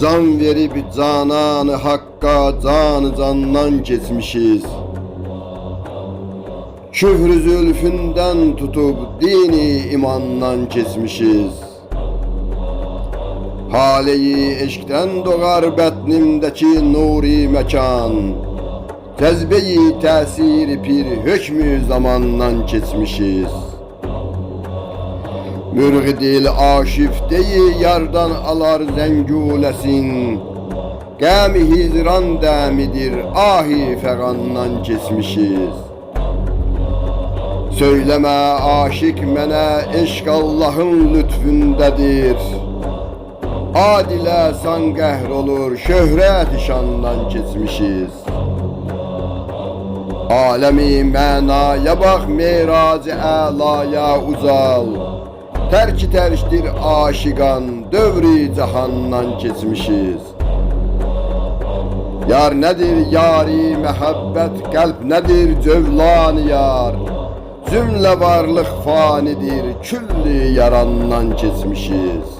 Can verip cananı hakka canı candan kesmişiz. Küfrü zülfünden tutup dini imandan kesmişiz. Haleyi eşkten doğar betnimdeki nuri mekan. Cezbeyi tesiri pir hükmü zamandan kesmişiz. Mürgü dil aşifteyi yardan alar zengülesin. Gemi hizran demidir ahi fegandan kesmişiz. Söyleme aşık mene eşk Allah'ın lütfundedir. Adile san qəhr olur, şöhrət şandan keçmişiz. Alemi mənaya bax, meracı əlaya uzal. Tərki tərşdir aşiqan, dövri cahandan keçmişiz. Yar nədir yari məhəbbət, qəlb nədir cövlan yar. Cümlə varlıq fanidir, külli yarandan keçmişiz.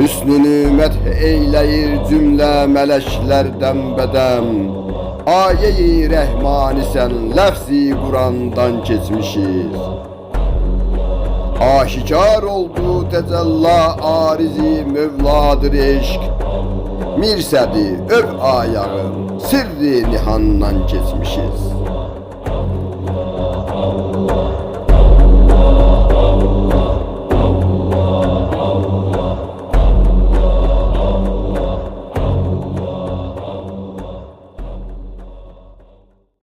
Hüsnünü məth eyləyir cümlə mələklərdən bədəm. Ayə-i rəhmani sən ləfzi Qurandan keçmişiz. Aşikar oldu təcəlla arizi mövladır eşq. Mirsədi öv ayağım, sirri nihandan keçmişiz.